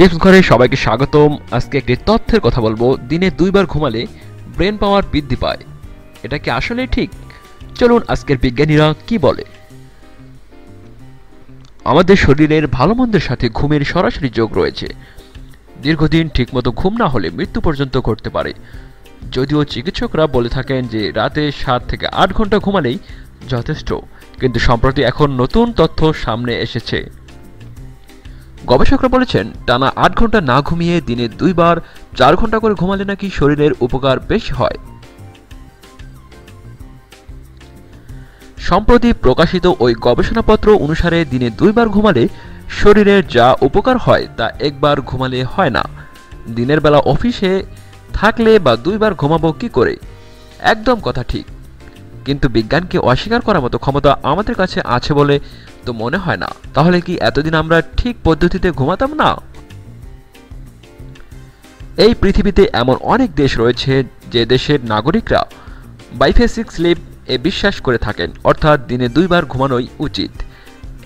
Tips ঘরে সবাইকে স্বাগতম। আজকে একটি তথ্যের কথা বলব। দিনে দুইবার ঘুমালে ব্রেন পাওয়ার বৃদ্ধি পায়। এটা কি আসলে ঠিক? চলুন আজকের বিজ্ঞানীরা কি বলে? আমাদের শরীরের ভালো মন্দের সাথে ঘুমের সরাসরি যোগ রয়েছে। দীর্ঘদিন ঠিকমতো ঘুম না হলে মৃত্যু পর্যন্ত ঘটতে পারে। যদিও চিকিৎসকরা বলে থাকেন যে রাতে সাত থেকে আট ঘণ্টা ঘুমালেই যথেষ্ট। কিন্তু সম্প্রতি এখন নতুন তথ্য সামনে এসেছে। গবেষকরা বলেছেন, টানা আট ঘণ্টা না ঘুমিয়ে দিনে দুইবার চার ঘণ্টা করে ঘুমালে নাকি শরীরের উপকার বেশি হয়। সম্প্রতি প্রকাশিত ওই গবেষণাপত্র অনুসারে দিনে দুইবার ঘুমালে শরীরের যা উপকার হয় তা একবার ঘুমালে হয় না। দিনের বেলা অফিসে থাকলে বা দুইবার ঘুমাবো কি করে? একদম কথা ঠিক। কিন্তু বিজ্ঞানকে অস্বীকার করার মতো ক্ষমতা আমাদের কাছে আছে বলে তো মনে হয় না। তাহলে কি এতদিন আমরা ঠিক পদ্ধতিতে ঘুমাতাম না? এই পৃথিবীতে এমন অনেক দেশ রয়েছে যে দেশের নাগরিকরা বাইফেসিক স্লিপ এ বিশ্বাস করে থাকেন, অর্থাৎ দিনে দুইবার ঘুমানোই উচিত।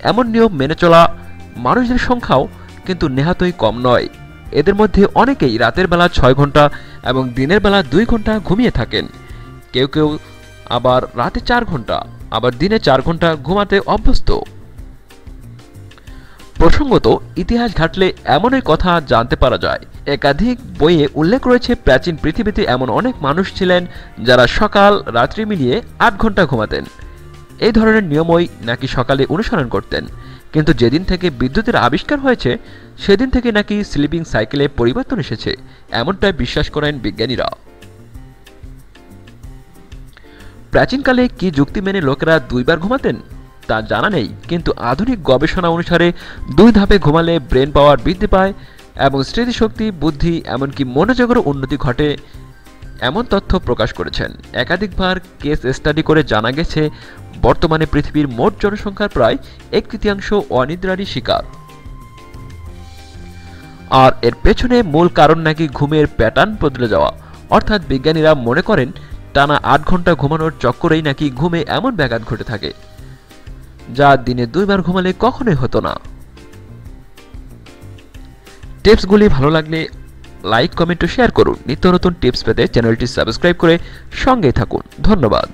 এমন নিয়ম মেনে চলা মানুষদের সংখ্যাও কিন্তু নেহাতই কম নয়। এদের মধ্যে অনেকেই রাতের বেলা ছয় ঘণ্টা এবং দিনের বেলা দুই ঘণ্টা ঘুমিয়ে থাকেন। কেউ কেউ আবার রাতে চার ঘণ্টা, আবার দিনে চার ঘণ্টা ঘুমাতে অভ্যস্ত। প্রসঙ্গত, ইতিহাস ঘাটলে এমনই কথা জানতে পারা যায়। একাধিক বইয়ে উল্লেখ রয়েছে, প্রাচীন পৃথিবীতে এমন অনেক মানুষ ছিলেন যারা সকাল, রাত্রি মিলিয়ে আট ঘণ্টা ঘুমাতেন। এই ধরনের নিয়মই নাকি সকালে অনুসরণ করতেন। কিন্তু যেদিন থেকে বিদ্যুতের আবিষ্কার হয়েছে, সেদিন থেকে নাকি স্লিপিং সাইকেলে পরিবর্তন এসেছে, এমনটাই বিশ্বাস করেন বিজ্ঞানীরা। প্রাচীনকালে কি যুক্তি মেনে লোকেরা দুইবার ঘুমাতেন? তা জানা নেই। কিন্তু আধুনিক গবেষণা অনুসারে দুই ধাপে ঘুমালে ব্রেন পাওয়ার বৃদ্ধি পায় এবং স্মৃতিশক্তি, বুদ্ধি, এমনকি মনোযোগেরও উন্নতি ঘটে, এমন তথ্য প্রকাশ করেছেন। একাধিকবার কেস স্টাডি করে জানা গেছে, বর্তমানে পৃথিবীর মোট জনসংখ্যার প্রায় এক তৃতীয়াংশ অনিদ্রারই শিকার। আর এর পেছনে মূল কারণ নাকি ঘুমের প্যাটার্ন বদলে যাওয়া। অর্থাৎ বিজ্ঞানীরা মনে করেন, টানা আট ঘণ্টা ঘুমানোর চক্করেই নাকি ঘুমে এমন ব্যাঘাত ঘটে থাকে। যা দিনে দুইবার ঘুমালে কখনোই হতো না। টিপসগুলি ভালো লাগলে লাইক, কমেন্ট ও শেয়ার করুন। নিত্য নতুন টিপস পেতে চ্যানেলটি সাবস্ক্রাইব করে সঙ্গেই থাকুন। ধন্যবাদ।